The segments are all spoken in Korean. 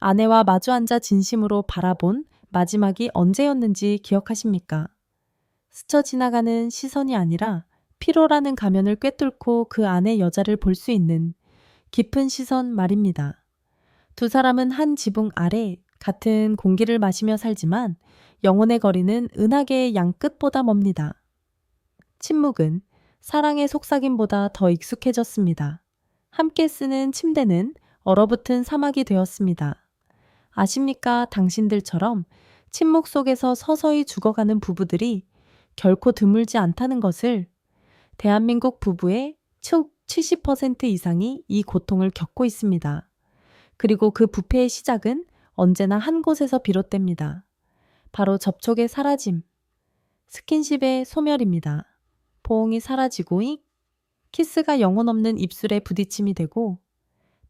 아내와 마주 앉아 진심으로 바라본 마지막이 언제였는지 기억하십니까? 스쳐 지나가는 시선이 아니라 피로라는 가면을 꿰뚫고 그 안에 여자를 볼 수 있는 깊은 시선 말입니다. 두 사람은 한 지붕 아래 같은 공기를 마시며 살지만 영혼의 거리는 은하계의 양끝보다 멉니다. 침묵은 사랑의 속삭임보다 더 익숙해졌습니다. 함께 쓰는 침대는 얼어붙은 사막이 되었습니다. 아십니까? 당신들처럼 침묵 속에서 서서히 죽어가는 부부들이 결코 드물지 않다는 것을 대한민국 부부의 70% 이상이 이 고통을 겪고 있습니다. 그리고 그 부패의 시작은 언제나 한 곳에서 비롯됩니다. 바로 접촉의 사라짐, 스킨십의 소멸입니다. 포옹이 사라지고 이 키스가 영혼 없는 입술에 부딪힘이 되고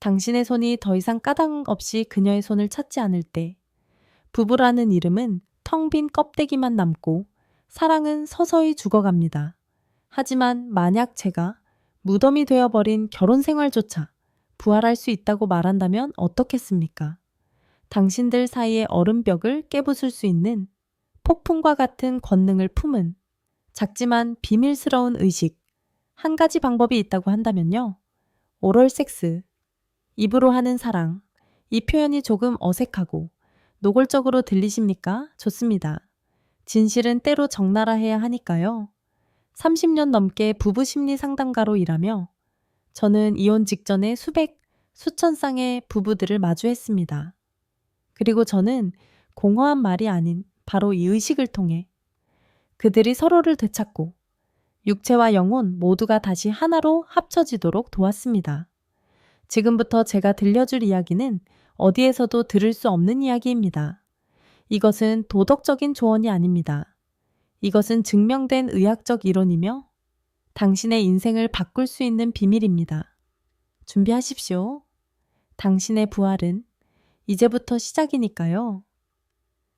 당신의 손이 더 이상 까닭 없이 그녀의 손을 찾지 않을 때 부부라는 이름은 텅 빈 껍데기만 남고 사랑은 서서히 죽어갑니다. 하지만 만약 제가 무덤이 되어버린 결혼 생활조차 부활할 수 있다고 말한다면 어떻겠습니까? 당신들 사이의 얼음벽을 깨부술 수 있는 폭풍과 같은 권능을 품은 작지만 비밀스러운 의식 한 가지 방법이 있다고 한다면요. 오럴 섹스. 입으로 하는 사랑. 이 표현이 조금 어색하고 노골적으로 들리십니까? 좋습니다. 진실은 때로 적나라 해야 하니까요. 30년 넘게 부부 심리 상담가로 일하며 저는 이혼 직전에 수백, 수천 쌍의 부부들을 마주했습니다. 그리고 저는 공허한 말이 아닌 바로 이 의식을 통해 그들이 서로를 되찾고 육체와 영혼 모두가 다시 하나로 합쳐지도록 도왔습니다. 지금부터 제가 들려줄 이야기는 어디에서도 들을 수 없는 이야기입니다. 이것은 도덕적인 조언이 아닙니다. 이것은 증명된 의학적 이론이며 당신의 인생을 바꿀 수 있는 비밀입니다. 준비하십시오. 당신의 부활은 이제부터 시작이니까요.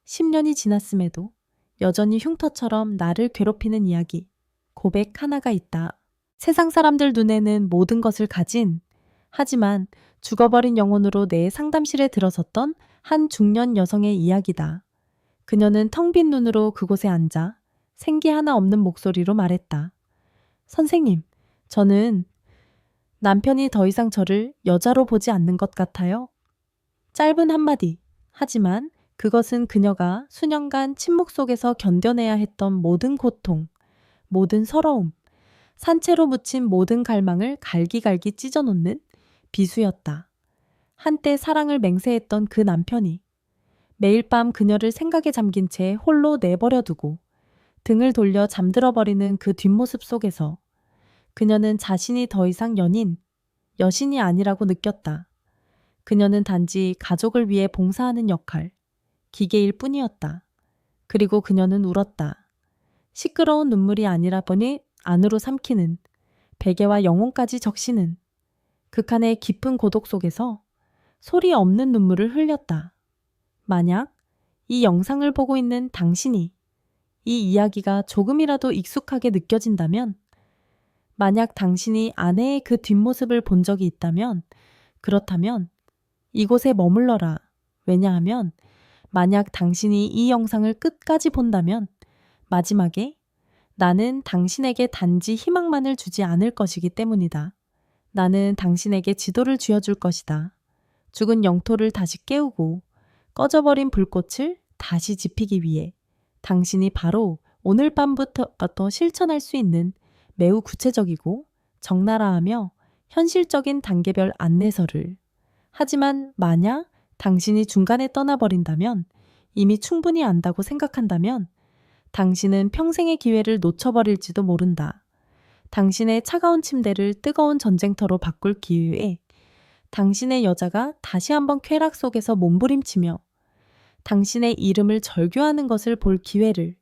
10년이 지났음에도 여전히 흉터처럼 나를 괴롭히는 이야기, 고백 하나가 있다. 세상 사람들 눈에는 모든 것을 가진, 하지만 죽어버린 영혼으로 내 상담실에 들어섰던 한 중년 여성의 이야기다. 그녀는 텅 빈 눈으로 그곳에 앉아 생기 하나 없는 목소리로 말했다. 선생님, 저는 남편이 더 이상 저를 여자로 보지 않는 것 같아요. 짧은 한마디. 하지만 그것은 그녀가 수년간 침묵 속에서 견뎌내야 했던 모든 고통, 모든 서러움, 산채로 묻힌 모든 갈망을 갈기갈기 찢어놓는 비수였다. 한때 사랑을 맹세했던 그 남편이 매일 밤 그녀를 생각에 잠긴 채 홀로 내버려 두고 등을 돌려 잠들어 버리는 그 뒷모습 속에서 그녀는 자신이 더 이상 연인, 여신이 아니라고 느꼈다. 그녀는 단지 가족을 위해 봉사하는 역할, 기계일 뿐이었다. 그리고 그녀는 울었다. 시끄러운 눈물이 아니라 보니 안으로 삼키는 베개와 영혼까지 적시는 극한의 깊은 고독 속에서 소리 없는 눈물을 흘렸다. 만약 이 영상을 보고 있는 당신이 이 이야기가 조금이라도 익숙하게 느껴진다면, 만약 당신이 아내의 그 뒷모습을 본 적이 있다면, 그렇다면 이곳에 머물러라. 왜냐하면 만약 당신이 이 영상을 끝까지 본다면 마지막에 나는 당신에게 단지 희망만을 주지 않을 것이기 때문이다. 나는 당신에게 지도를 쥐어줄 것이다. 죽은 영토를 다시 깨우고 꺼져버린 불꽃을 다시 지피기 위해 당신이 바로 오늘 밤부터 실천할 수 있는 매우 구체적이고 적나라하며 현실적인 단계별 안내서를 하지만 만약 당신이 중간에 떠나버린다면 이미 충분히 안다고 생각한다면 당신은 평생의 기회를 놓쳐버릴지도 모른다. 당신의 차가운 침대를 뜨거운 전쟁터로 바꿀 기회에 당신의 여자가 다시 한번 쾌락 속에서 몸부림치며 당신의 이름을 절규하는 것을 볼 기회를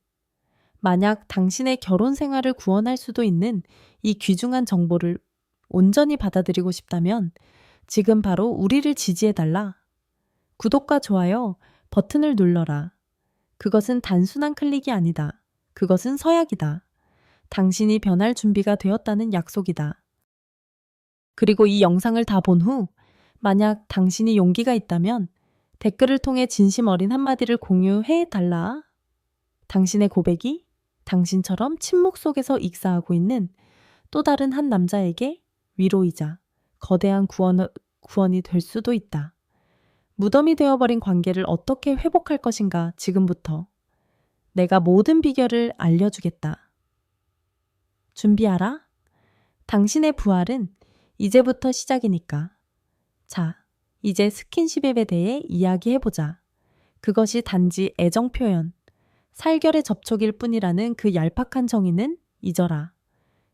만약 당신의 결혼 생활을 구원할 수도 있는 이 귀중한 정보를 온전히 받아들이고 싶다면 지금 바로 우리를 지지해달라. 구독과 좋아요 버튼을 눌러라. 그것은 단순한 클릭이 아니다. 그것은 서약이다. 당신이 변할 준비가 되었다는 약속이다. 그리고 이 영상을 다 본 후, 만약 당신이 용기가 있다면 댓글을 통해 진심 어린 한마디를 공유해 달라. 당신의 고백이 당신처럼 침묵 속에서 익사하고 있는 또 다른 한 남자에게 위로이자 거대한 구원, 구원이 될 수도 있다. 무덤이 되어버린 관계를 어떻게 회복할 것인가 지금부터. 내가 모든 비결을 알려주겠다. 준비하라. 당신의 부활은 이제부터 시작이니까. 자, 이제 스킨십에 대해 이야기해보자. 그것이 단지 애정 표현, 살결의 접촉일 뿐이라는 그 얄팍한 정의는 잊어라.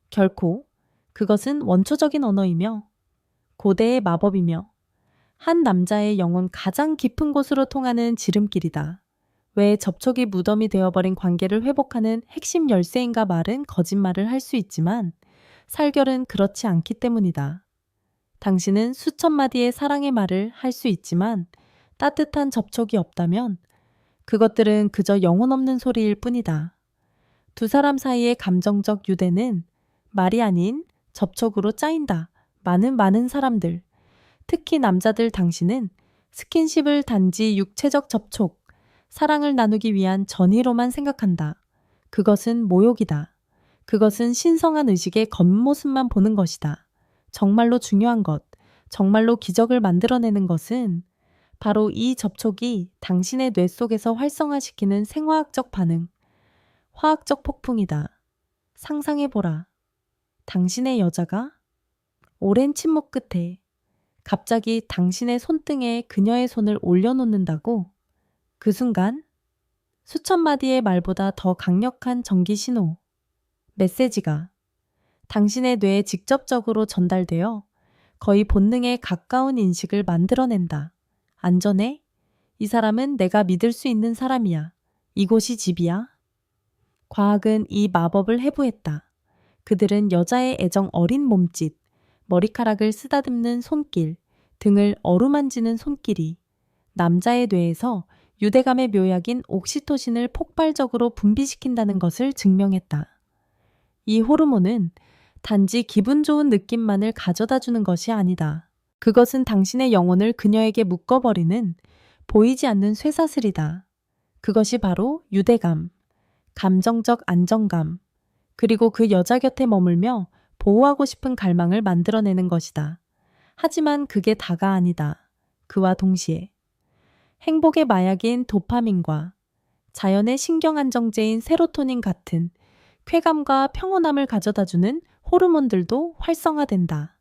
결코 그것은 원초적인 언어이며 고대의 마법이며 한 남자의 영혼 가장 깊은 곳으로 통하는 지름길이다. 왜 접촉이 무덤이 되어버린 관계를 회복하는 핵심 열쇠인가 말은 거짓말을 할 수 있지만 살결은 그렇지 않기 때문이다. 당신은 수천 마디의 사랑의 말을 할 수 있지만 따뜻한 접촉이 없다면 그것들은 그저 영혼 없는 소리일 뿐이다. 두 사람 사이의 감정적 유대는 말이 아닌 접촉으로 짜인다. 많은 많은 사람들, 특히 남자들 당신은 스킨십을 단지 육체적 접촉, 사랑을 나누기 위한 전의로만 생각한다. 그것은 모욕이다. 그것은 신성한 의식의 겉모습만 보는 것이다. 정말로 중요한 것, 정말로 기적을 만들어내는 것은 바로 이 접촉이 당신의 뇌 속에서 활성화시키는 생화학적 반응, 화학적 폭풍이다. 상상해보라. 당신의 여자가 오랜 침묵 끝에 갑자기 당신의 손등에 그녀의 손을 올려놓는다고 그 순간 수천 마디의 말보다 더 강력한 전기 신호, 메시지가 당신의 뇌에 직접적으로 전달되어 거의 본능에 가까운 인식을 만들어낸다. 안전해? 이 사람은 내가 믿을 수 있는 사람이야. 이곳이 집이야. 과학은 이 마법을 해부했다. 그들은 여자의 애정 어린 몸짓, 머리카락을 쓰다듬는 손길, 등을 어루만지는 손길이 남자의 뇌에서 유대감의 묘약인 옥시토신을 폭발적으로 분비시킨다는 것을 증명했다. 이 호르몬은 단지 기분 좋은 느낌만을 가져다 주는 것이 아니다. 그것은 당신의 영혼을 그녀에게 묶어버리는 보이지 않는 쇠사슬이다. 그것이 바로 유대감, 감정적 안정감, 그리고 그 여자 곁에 머물며 보호하고 싶은 갈망을 만들어내는 것이다. 하지만 그게 다가 아니다. 그와 동시에 행복의 마약인 도파민과 자연의 신경 안정제인 세로토닌 같은 쾌감과 평온함을 가져다주는 호르몬들도 활성화된다.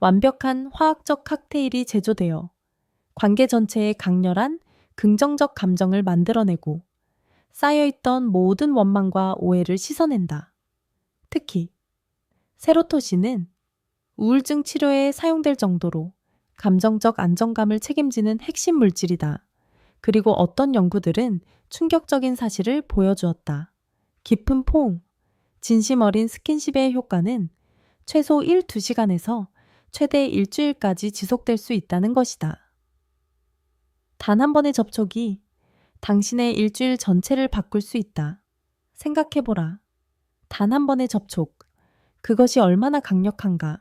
완벽한 화학적 칵테일이 제조되어 관계 전체에 강렬한 긍정적 감정을 만들어내고 쌓여있던 모든 원망과 오해를 씻어낸다. 특히 세로토신은 우울증 치료에 사용될 정도로 감정적 안정감을 책임지는 핵심 물질이다. 그리고 어떤 연구들은 충격적인 사실을 보여주었다. 깊은 포옹, 진심 어린 스킨십의 효과는 최소 1, 2시간에서 최대 일주일까지 지속될 수 있다는 것이다. 단 한 번의 접촉이 당신의 일주일 전체를 바꿀 수 있다. 생각해보라. 단 한 번의 접촉. 그것이 얼마나 강력한가.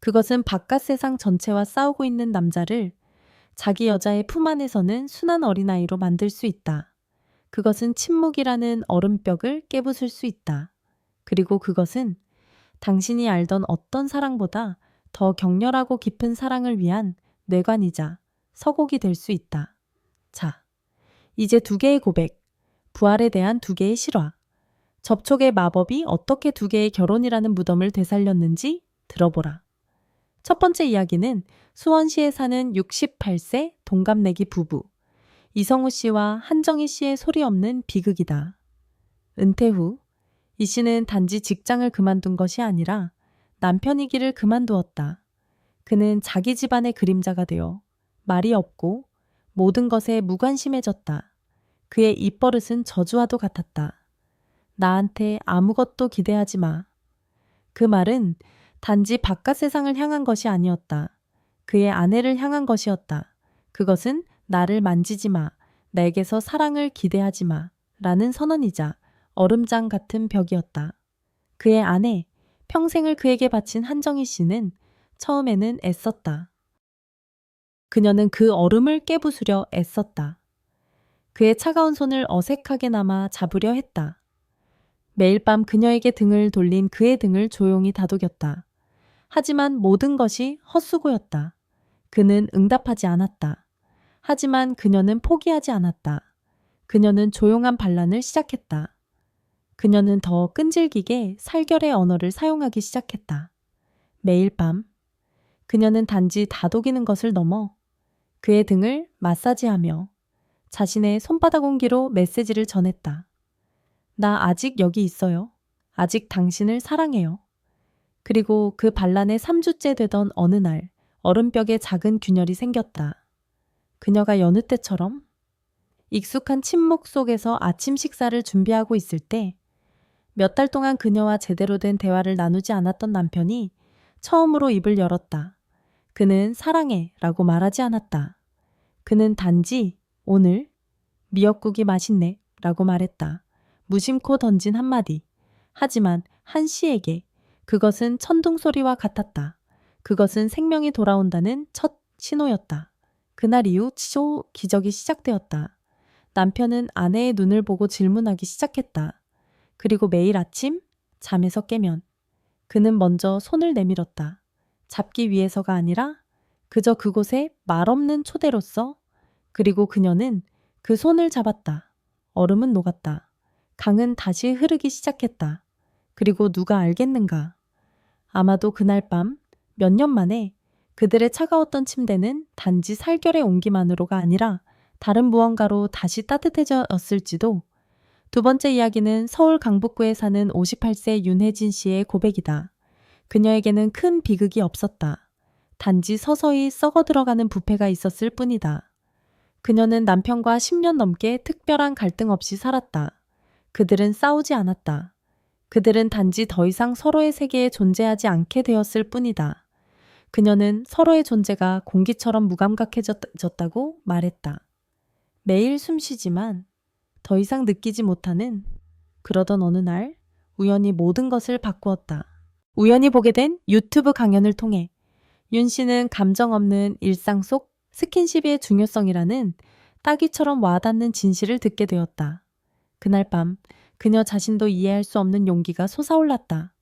그것은 바깥 세상 전체와 싸우고 있는 남자를 자기 여자의 품 안에서는 순한 어린아이로 만들 수 있다. 그것은 침묵이라는 얼음벽을 깨부술 수 있다. 그리고 그것은 당신이 알던 어떤 사랑보다 더 격렬하고 깊은 사랑을 위한 뇌관이자 서곡이 될 수 있다. 자, 이제 두 개의 고백, 부활에 대한 두 개의 실화, 접촉의 마법이 어떻게 두 개의 결혼이라는 무덤을 되살렸는지 들어보라. 첫 번째 이야기는 수원시에 사는 68세 동갑내기 부부, 이성우 씨와 한정희 씨의 소리 없는 비극이다. 은퇴 후, 이 씨는 단지 직장을 그만둔 것이 아니라 남편이기를 그만두었다. 그는 자기 집안의 그림자가 되어 말이 없고 모든 것에 무관심해졌다. 그의 입버릇은 저주와도 같았다. 나한테 아무것도 기대하지 마. 그 말은 단지 바깥 세상을 향한 것이 아니었다. 그의 아내를 향한 것이었다. 그것은 나를 만지지 마. 내게서 사랑을 기대하지 마. 라는 선언이자 얼음장 같은 벽이었다. 그의 아내, 평생을 그에게 바친 한정희 씨는 처음에는 애썼다. 그녀는 그 얼음을 깨부수려 애썼다. 그의 차가운 손을 어색하게나마 잡으려 했다. 매일 밤 그녀에게 등을 돌린 그의 등을 조용히 다독였다. 하지만 모든 것이 헛수고였다. 그는 응답하지 않았다. 하지만 그녀는 포기하지 않았다. 그녀는 조용한 반란을 시작했다. 그녀는 더 끈질기게 살결의 언어를 사용하기 시작했다. 매일 밤, 그녀는 단지 다독이는 것을 넘어 그의 등을 마사지하며 자신의 손바닥 온기로 메시지를 전했다. 나 아직 여기 있어요. 아직 당신을 사랑해요. 그리고 그 반란의 3주째 되던 어느 날 얼음벽에 작은 균열이 생겼다. 그녀가 여느 때처럼 익숙한 침묵 속에서 아침 식사를 준비하고 있을 때 몇 달 동안 그녀와 제대로 된 대화를 나누지 않았던 남편이 처음으로 입을 열었다. 그는 사랑해 라고 말하지 않았다. 그는 단지 오늘 미역국이 맛있네 라고 말했다. 무심코 던진 한마디. 하지만 한 씨에게 그것은 천둥 소리와 같았다. 그것은 생명이 돌아온다는 첫 신호였다. 그날 이후 치조 기적이 시작되었다. 남편은 아내의 눈을 보고 질문하기 시작했다. 그리고 매일 아침 잠에서 깨면 그는 먼저 손을 내밀었다. 잡기 위해서가 아니라 그저 그곳에 말없는 초대로서 그리고 그녀는 그 손을 잡았다. 얼음은 녹았다. 강은 다시 흐르기 시작했다. 그리고 누가 알겠는가? 아마도 그날 밤 몇 년 만에 그들의 차가웠던 침대는 단지 살결의 온기만으로가 아니라 다른 무언가로 다시 따뜻해졌을지도. 두 번째 이야기는 서울 강북구에 사는 58세 윤혜진 씨의 고백이다. 그녀에게는 큰 비극이 없었다. 단지 서서히 썩어 들어가는 부패가 있었을 뿐이다. 그녀는 남편과 10년 넘게 특별한 갈등 없이 살았다. 그들은 싸우지 않았다. 그들은 단지 더 이상 서로의 세계에 존재하지 않게 되었을 뿐이다. 그녀는 서로의 존재가 공기처럼 무감각해졌다고 말했다. 매일 숨 쉬지만 더 이상 느끼지 못하는 그러던 어느 날 우연히 모든 것을 바꾸었다. 우연히 보게 된 유튜브 강연을 통해 윤 씨는 감정 없는 일상 속 스킨십의 중요성이라는 따귀처럼 와닿는 진실을 듣게 되었다. 그날 밤 그녀 자신도 이해할 수 없는 용기가 솟아올랐다.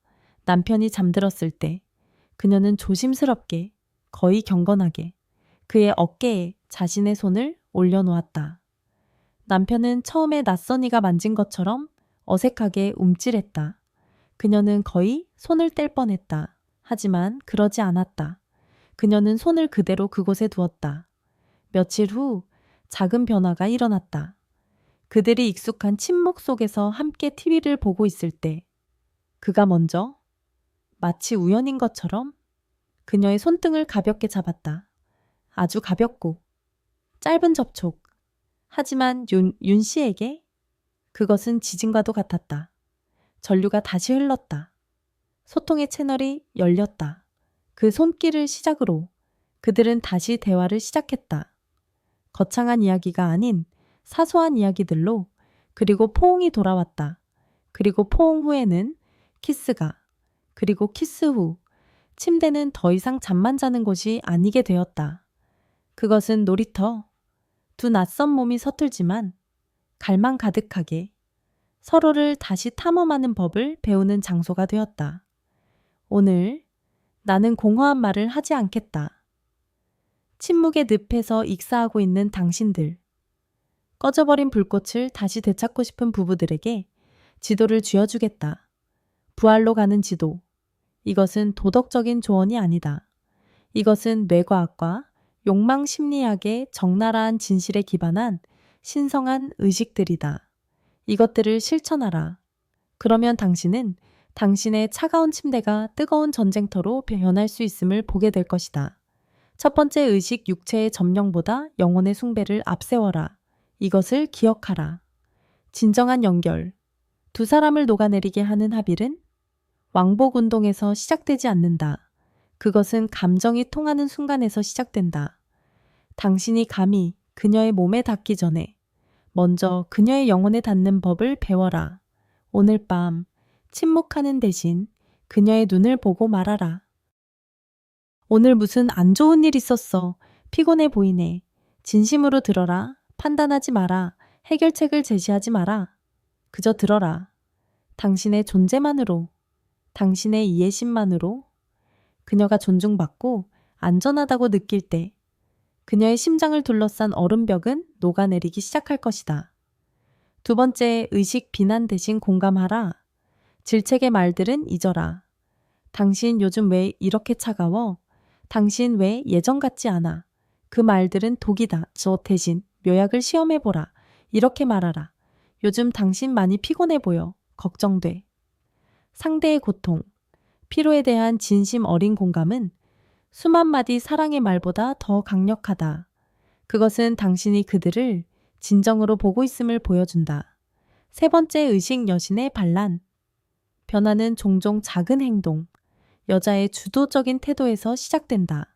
남편이 잠들었을 때 그녀는 조심스럽게 거의 경건하게 그의 어깨에 자신의 손을 올려놓았다. 남편은 처음에 낯선 이가 만진 것처럼 어색하게 움찔했다. 그녀는 거의 손을 뗄 뻔했다. 하지만 그러지 않았다. 그녀는 손을 그대로 그곳에 두었다. 며칠 후 작은 변화가 일어났다. 그들이 익숙한 침묵 속에서 함께 TV를 보고 있을 때 그가 먼저 마치 우연인 것처럼 그녀의 손등을 가볍게 잡았다. 아주 가볍고 짧은 접촉. 하지만 윤, 윤 씨에게 그것은 지진과도 같았다. 전류가 다시 흘렀다. 소통의 채널이 열렸다. 그 손길을 시작으로 그들은 다시 대화를 시작했다. 거창한 이야기가 아닌 사소한 이야기들로 그리고 포옹이 돌아왔다. 그리고 포옹 후에는 키스가 그리고 키스 후 침대는 더 이상 잠만 자는 곳이 아니게 되었다. 그것은 놀이터. 두 낯선 몸이 서툴지만 갈망 가득하게 서로를 다시 탐험하는 법을 배우는 장소가 되었다. 오늘 나는 공허한 말을 하지 않겠다. 침묵의 늪에서 익사하고 있는 당신들. 꺼져버린 불꽃을 다시 되찾고 싶은 부부들에게 지도를 쥐어주겠다. 부활로 가는 지도. 이것은 도덕적인 조언이 아니다. 이것은 뇌과학과 욕망 심리학의 적나라한 진실에 기반한 신성한 의식들이다. 이것들을 실천하라. 그러면 당신은 당신의 차가운 침대가 뜨거운 전쟁터로 변할 수 있음을 보게 될 것이다. 첫 번째 의식 육체의 점령보다 영혼의 숭배를 앞세워라. 이것을 기억하라. 진정한 연결. 두 사람을 녹아내리게 하는 합일은 왕복 운동에서 시작되지 않는다. 그것은 감정이 통하는 순간에서 시작된다. 당신이 감히 그녀의 몸에 닿기 전에 먼저 그녀의 영혼에 닿는 법을 배워라. 오늘 밤 침묵하는 대신 그녀의 눈을 보고 말하라. 오늘 무슨 안 좋은 일 있었어. 피곤해 보이네. 진심으로 들어라. 판단하지 마라. 해결책을 제시하지 마라. 그저 들어라. 당신의 존재만으로, 당신의 이해심만으로 그녀가 존중받고 안전하다고 느낄 때 그녀의 심장을 둘러싼 얼음벽은 녹아내리기 시작할 것이다. 두 번째, 의식 비난 대신 공감하라. 질책의 말들은 잊어라. 당신 요즘 왜 이렇게 차가워? 당신 왜 예전 같지 않아? 그 말들은 독이다. 저 대신 묘약을 시험해보라. 이렇게 말하라. 요즘 당신 많이 피곤해 보여. 걱정돼. 상대의 고통, 피로에 대한 진심 어린 공감은 수만 마디 사랑의 말보다 더 강력하다. 그것은 당신이 그들을 진정으로 보고 있음을 보여준다. 세 번째 의식 여신의 반란. 변화는 종종 작은 행동, 여자의 주도적인 태도에서 시작된다.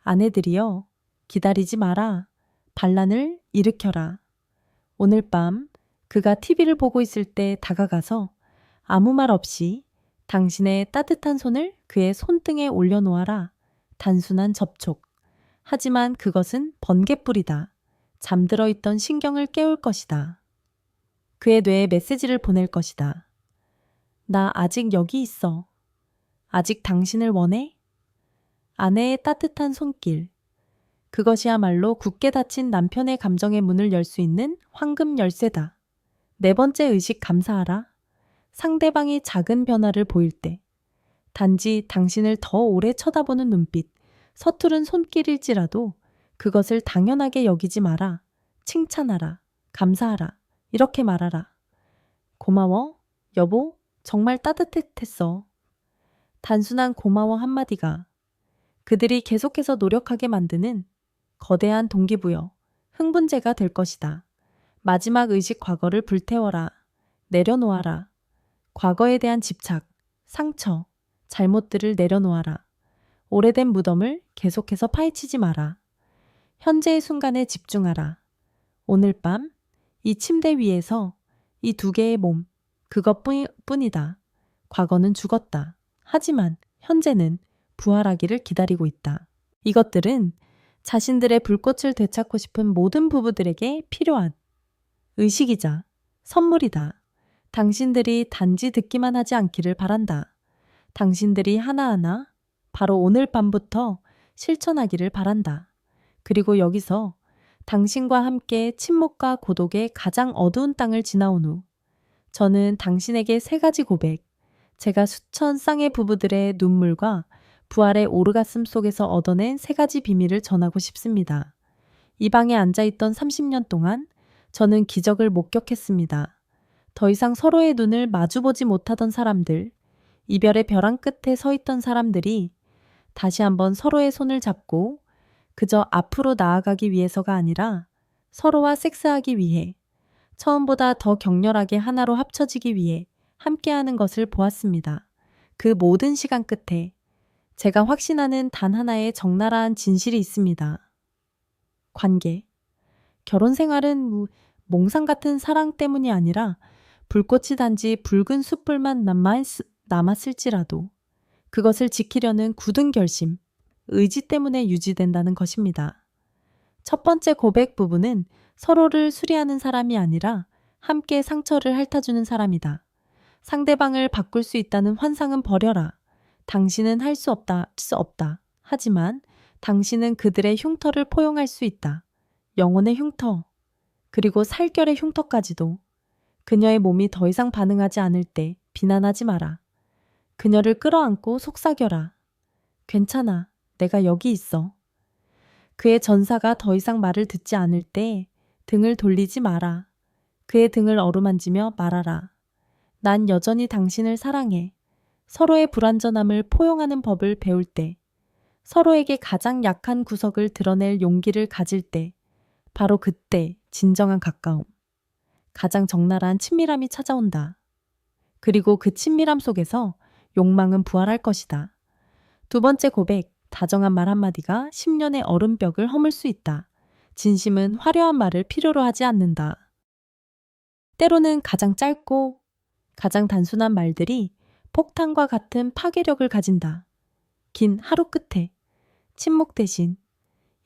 아내들이여, 기다리지 마라. 반란을 일으켜라. 오늘 밤 그가 TV를 보고 있을 때 다가가서 아무 말 없이 당신의 따뜻한 손을 그의 손등에 올려놓아라. 단순한 접촉. 하지만 그것은 번개불이다. 잠들어 있던 신경을 깨울 것이다. 그의 뇌에 메시지를 보낼 것이다. 나 아직 여기 있어. 아직 당신을 원해? 아내의 따뜻한 손길. 그것이야말로 굳게 닫힌 남편의 감정의 문을 열 수 있는 황금 열쇠다. 네 번째 의식 감사하라. 상대방이 작은 변화를 보일 때, 단지 당신을 더 오래 쳐다보는 눈빛, 서투른 손길일지라도 그것을 당연하게 여기지 마라. 칭찬하라. 감사하라. 이렇게 말하라. 고마워. 여보, 정말 따뜻했어. 단순한 고마워 한마디가 그들이 계속해서 노력하게 만드는 거대한 동기부여, 흥분제가 될 것이다. 마지막 의식 과거를 불태워라. 내려놓아라. 과거에 대한 집착, 상처, 잘못들을 내려놓아라. 오래된 무덤을 계속해서 파헤치지 마라. 현재의 순간에 집중하라. 오늘 밤 이 침대 위에서 이 두 개의 몸, 그것뿐이다. 과거는 죽었다. 하지만 현재는 부활하기를 기다리고 있다. 이것들은 자신들의 불꽃을 되찾고 싶은 모든 부부들에게 필요한 의식이자 선물이다. 당신들이 단지 듣기만 하지 않기를 바란다. 당신들이 하나하나 바로 오늘 밤부터 실천하기를 바란다. 그리고 여기서 당신과 함께 침묵과 고독의 가장 어두운 땅을 지나온 후 저는 당신에게 세 가지 고백, 제가 수천 쌍의 부부들의 눈물과 부활의 오르가슴 속에서 얻어낸 세 가지 비밀을 전하고 싶습니다. 이 방에 앉아있던 30년 동안 저는 기적을 목격했습니다. 더 이상 서로의 눈을 마주보지 못하던 사람들, 이별의 벼랑 끝에 서 있던 사람들이 다시 한번 서로의 손을 잡고 그저 앞으로 나아가기 위해서가 아니라 서로와 섹스하기 위해 처음보다 더 격렬하게 하나로 합쳐지기 위해 함께하는 것을 보았습니다. 그 모든 시간 끝에 제가 확신하는 단 하나의 적나라한 진실이 있습니다. 관계. 결혼 생활은 몽상 같은 사랑 때문이 아니라 불꽃이 단지 붉은 숯불만 남았 을지라도 그것을 지키려는 굳은 결심, 의지 때문에 유지된다는 것입니다. 첫 번째 고백 부분은 서로를 수리하는 사람이 아니라 함께 상처를 핥아주는 사람이다. 상대방을 바꿀 수 있다는 환상은 버려라. 당신은 할 수 없다, 수 없다. 하지만 당신은 그들의 흉터를 포용할 수 있다. 영혼의 흉터, 그리고 살결의 흉터까지도. 그녀의 몸이 더 이상 반응하지 않을 때 비난하지 마라. 그녀를 끌어안고 속삭여라. 괜찮아. 내가 여기 있어. 그의 전사가 더 이상 말을 듣지 않을 때 등을 돌리지 마라. 그의 등을 어루만지며 말하라. 난 여전히 당신을 사랑해. 서로의 불완전함을 포용하는 법을 배울 때, 서로에게 가장 약한 구석을 드러낼 용기를 가질 때, 바로 그때 진정한 가까움, 가장 적나라한 친밀함이 찾아온다. 그리고 그 친밀함 속에서 욕망은 부활할 것이다. 두 번째 고백, 다정한 말 한마디가 10년의 얼음벽을 허물 수 있다. 진심은 화려한 말을 필요로 하지 않는다. 때로는 가장 짧고 가장 단순한 말들이 폭탄과 같은 파괴력을 가진다. 긴 하루 끝에 침묵 대신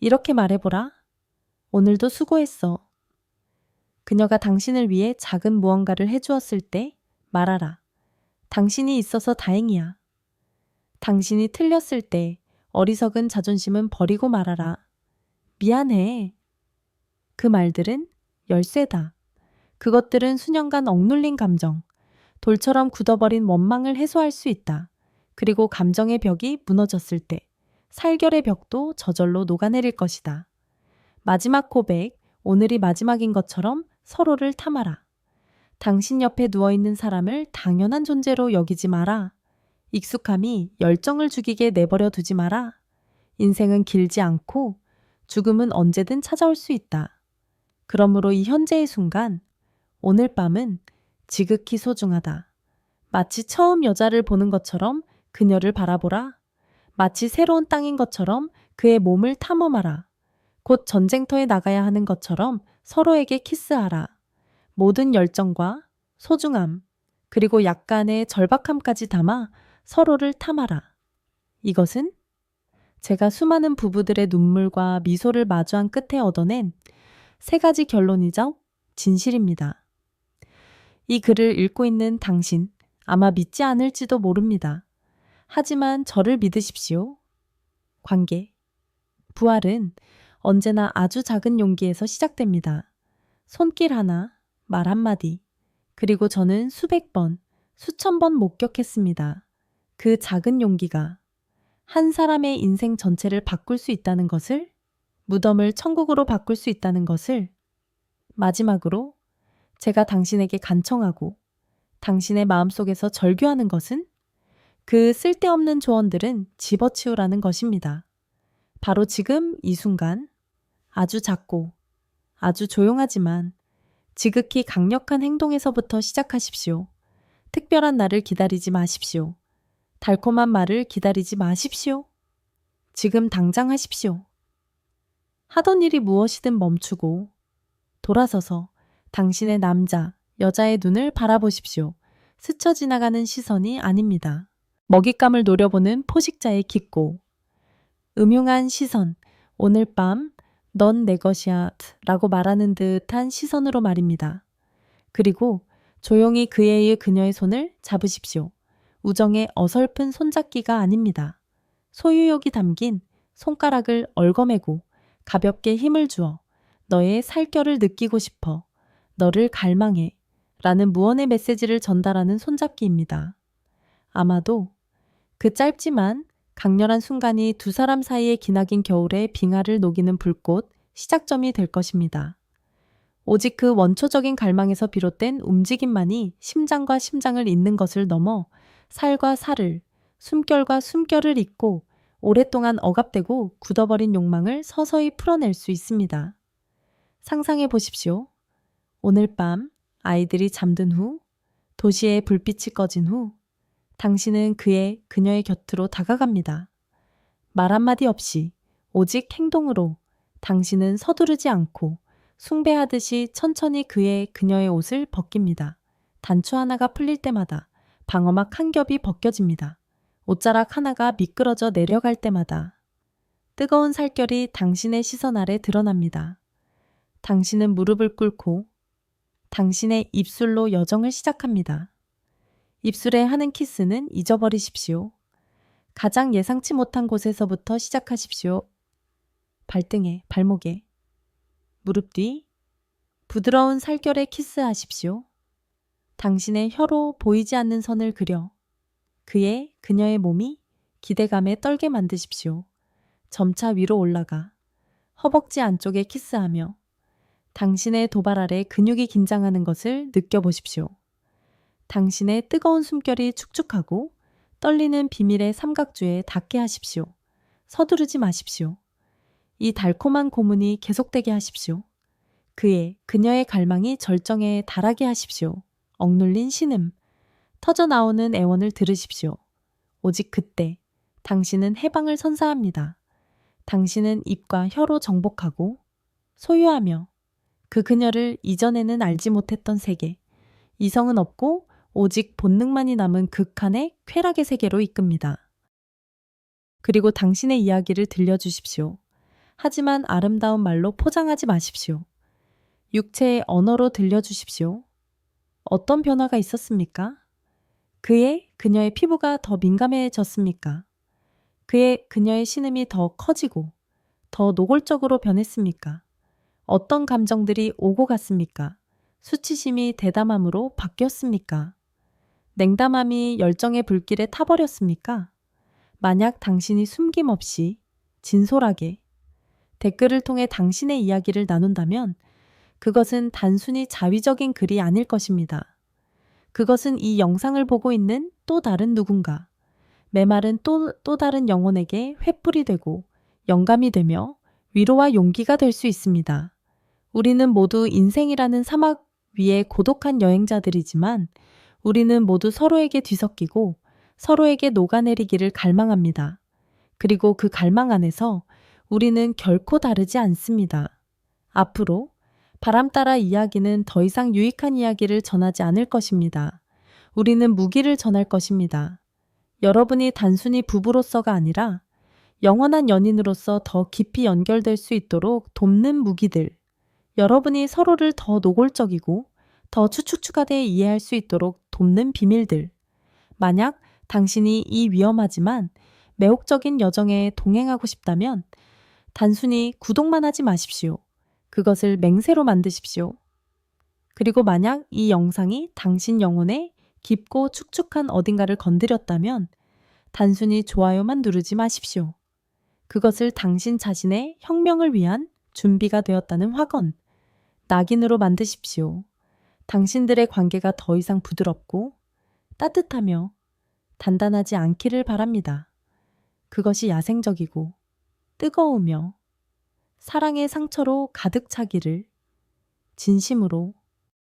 이렇게 말해보라. 오늘도 수고했어. 그녀가 당신을 위해 작은 무언가를 해주었을 때 말하라. 당신이 있어서 다행이야. 당신이 틀렸을 때 어리석은 자존심은 버리고 말하라. 미안해. 그 말들은 열쇠다. 그것들은 수년간 억눌린 감정, 돌처럼 굳어버린 원망을 해소할 수 있다. 그리고 감정의 벽이 무너졌을 때 살결의 벽도 저절로 녹아내릴 것이다. 마지막 고백, 오늘이 마지막인 것처럼 서로를 탐하라. 당신 옆에 누워있는 사람을 당연한 존재로 여기지 마라. 익숙함이 열정을 죽이게 내버려 두지 마라. 인생은 길지 않고 죽음은 언제든 찾아올 수 있다. 그러므로 이 현재의 순간, 오늘 밤은 지극히 소중하다. 마치 처음 여자를 보는 것처럼 그녀를 바라보라. 마치 새로운 땅인 것처럼 그의 몸을 탐험하라. 곧 전쟁터에 나가야 하는 것처럼 서로에게 키스하라. 모든 열정과 소중함, 그리고 약간의 절박함까지 담아 서로를 탐하라. 이것은 제가 수많은 부부들의 눈물과 미소를 마주한 끝에 얻어낸 세 가지 결론이자 진실입니다. 이 글을 읽고 있는 당신 아마 믿지 않을지도 모릅니다. 하지만 저를 믿으십시오. 관계. 부활은 언제나 아주 작은 용기에서 시작됩니다. 손길 하나, 말 한마디. 그리고 저는 수백 번, 수천 번 목격했습니다. 그 작은 용기가 한 사람의 인생 전체를 바꿀 수 있다는 것을, 무덤을 천국으로 바꿀 수 있다는 것을, 마지막으로 제가 당신에게 간청하고 당신의 마음속에서 절규하는 것은 그 쓸데없는 조언들은 집어치우라는 것입니다. 바로 지금 이 순간 아주 작고 아주 조용하지만 지극히 강력한 행동에서부터 시작하십시오. 특별한 날을 기다리지 마십시오. 달콤한 말을 기다리지 마십시오. 지금 당장 하십시오. 하던 일이 무엇이든 멈추고 돌아서서 당신의 남자, 여자의 눈을 바라보십시오. 스쳐 지나가는 시선이 아닙니다. 먹잇감을 노려보는 포식자의 깊고 음흉한 시선, 오늘 밤 넌 내 것이야 라고 말하는 듯한 시선으로 말입니다. 그리고 조용히 그의 그녀의 손을 잡으십시오. 우정의 어설픈 손잡기가 아닙니다. 소유욕이 담긴 손가락을 얽어매고 가볍게 힘을 주어 너의 살결을 느끼고 싶어 너를 갈망해 라는 무언의 메시지를 전달하는 손잡기입니다. 아마도 그 짧지만 강렬한 순간이 두 사람 사이의 기나긴 겨울의 빙하를 녹이는 불꽃 시작점이 될 것입니다. 오직 그 원초적인 갈망에서 비롯된 움직임만이 심장과 심장을 잇는 것을 넘어 살과 살을, 숨결과 숨결을 잇고 오랫동안 억압되고 굳어버린 욕망을 서서히 풀어낼 수 있습니다. 상상해 보십시오. 오늘 밤 아이들이 잠든 후, 도시의 불빛이 꺼진 후, 당신은 그의 그녀의 곁으로 다가갑니다. 말 한마디 없이 오직 행동으로 당신은 서두르지 않고 숭배하듯이 천천히 그의 그녀의 옷을 벗깁니다. 단추 하나가 풀릴 때마다 방어막 한 겹이 벗겨집니다. 옷자락 하나가 미끄러져 내려갈 때마다 뜨거운 살결이 당신의 시선 아래 드러납니다. 당신은 무릎을 꿇고 당신의 입술로 여정을 시작합니다. 입술에 하는 키스는 잊어버리십시오. 가장 예상치 못한 곳에서부터 시작하십시오. 발등에, 발목에, 무릎 뒤, 부드러운 살결에 키스하십시오. 당신의 혀로 보이지 않는 선을 그려 그의, 그녀의 몸이 기대감에 떨게 만드십시오. 점차 위로 올라가 허벅지 안쪽에 키스하며 당신의 도발 아래 근육이 긴장하는 것을 느껴보십시오. 당신의 뜨거운 숨결이 축축하고 떨리는 비밀의 삼각주에 닿게 하십시오. 서두르지 마십시오. 이 달콤한 고문이 계속되게 하십시오. 그의, 그녀의 갈망이 절정에 달하게 하십시오. 억눌린 신음, 터져 나오는 애원을 들으십시오. 오직 그때 당신은 해방을 선사합니다. 당신은 입과 혀로 정복하고 소유하며 그 그녀를 이전에는 알지 못했던 세계, 이성은 없고 오직 본능만이 남은 극한의 쾌락의 세계로 이끕니다. 그리고 당신의 이야기를 들려주십시오. 하지만 아름다운 말로 포장하지 마십시오. 육체의 언어로 들려주십시오. 어떤 변화가 있었습니까? 그의 그녀의 피부가 더 민감해졌습니까? 그의 그녀의 신음이 더 커지고 더 노골적으로 변했습니까? 어떤 감정들이 오고 갔습니까? 수치심이 대담함으로 바뀌었습니까? 냉담함이 열정의 불길에 타버렸습니까? 만약 당신이 숨김없이 진솔하게 댓글을 통해 당신의 이야기를 나눈다면 그것은 단순히 자위적인 글이 아닐 것입니다. 그것은 이 영상을 보고 있는 또 다른 누군가, 메마른 또, 또 다른 영혼에게 횃불이 되고 영감이 되며 위로와 용기가 될 수 있습니다. 우리는 모두 인생이라는 사막 위에 고독한 여행자들이지만 우리는 모두 서로에게 뒤섞이고 서로에게 녹아내리기를 갈망합니다. 그리고 그 갈망 안에서 우리는 결코 다르지 않습니다. 앞으로 바람 따라 이야기는 더 이상 유익한 이야기를 전하지 않을 것입니다. 우리는 무기를 전할 것입니다. 여러분이 단순히 부부로서가 아니라 영원한 연인으로서 더 깊이 연결될 수 있도록 돕는 무기들. 여러분이 서로를 더 노골적이고 더 추측추가되어 이해할 수 있도록 돕는 비밀들. 만약 당신이 이 위험하지만 매혹적인 여정에 동행하고 싶다면 단순히 구독만 하지 마십시오. 그것을 맹세로 만드십시오. 그리고 만약 이 영상이 당신 영혼의 깊고 축축한 어딘가를 건드렸다면 단순히 좋아요만 누르지 마십시오. 그것을 당신 자신의 혁명을 위한 준비가 되었다는 확언, 낙인으로 만드십시오. 당신들의 관계가 더 이상 부드럽고 따뜻하며 단단하지 않기를 바랍니다. 그것이 야생적이고 뜨거우며 사랑의 상처로 가득 차기를 진심으로